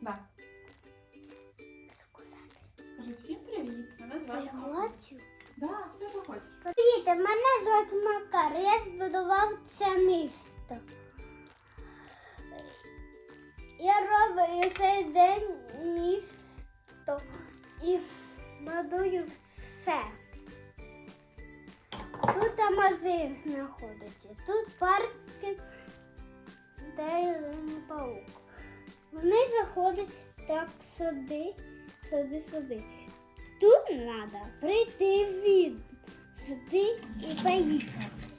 Да. Кажи всім привіт. Мене звати Макар. хочу. Да, все, що хочеш. Привіт, мене звати Макар. Я збудував це місто. Я роблю цей день місто і будую все. Тут магазин знаходиться, тут парки, де паук. Вони заходять так сюди, сюди, сюди. Тут треба прийти від сюди і поїхати.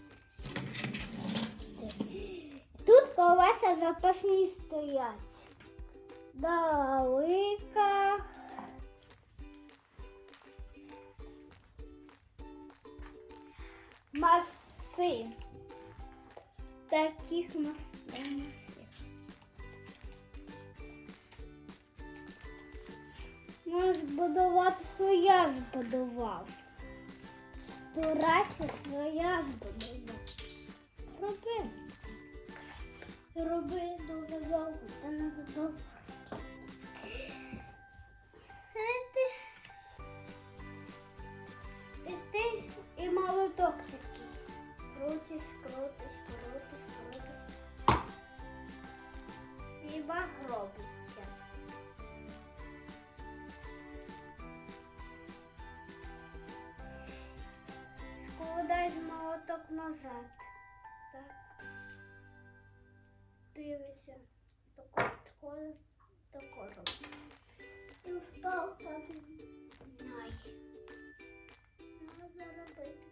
Тут колеса запасні стоять. Далека. Маси. Таких масив. Можеш будувати своя збудував. Турася своя збудував. Роби. Роби дуже довго, та не задовго. І ти і молоток такий. Крутиш, крутиш, крутиш, крутиш. І баг робиться. Складаєш молоток назад. Так. Дивися. Тако, тако, тако. І впав так. Най. Треба робити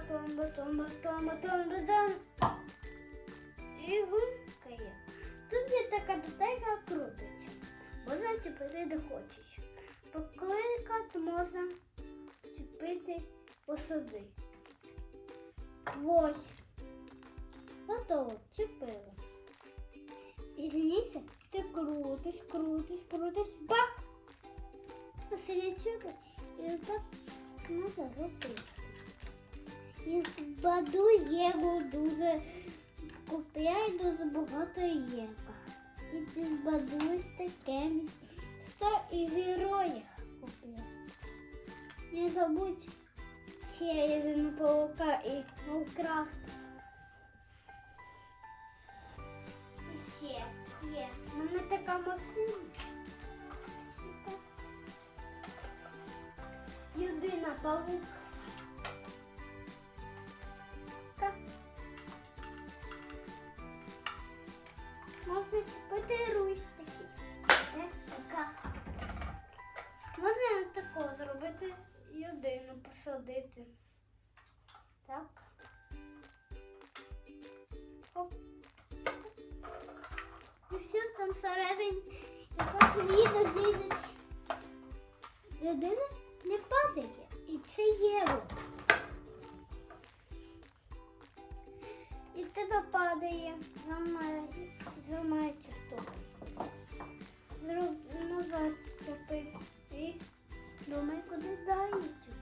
Батон, батон, батон, батон, батон. І гулькає. Тут є така деталька крутиться. Можна чіпити де хочеш. Покликати можна чіпити посади. Ось. Готово, чіпили. Пізніше ти крутиш, крутиш, крутиш, бах! Синячок і так робити. І в баду єго дуже купляє дуже багато єга. І ти в баду з такими 100 і героїв купляє. Не забудь ще єдину паука і Майнкрафт. Ще є. Мене така машина. Людина павук. Чіпити такий. Можна тако зробити людину, посадити. Так. Оп. І все там всередині якось відео зійдуть. Людина не падає. І це євро. І тебе падає, зламається стоп. Зроб назад стопи. І думай, куди. Пока.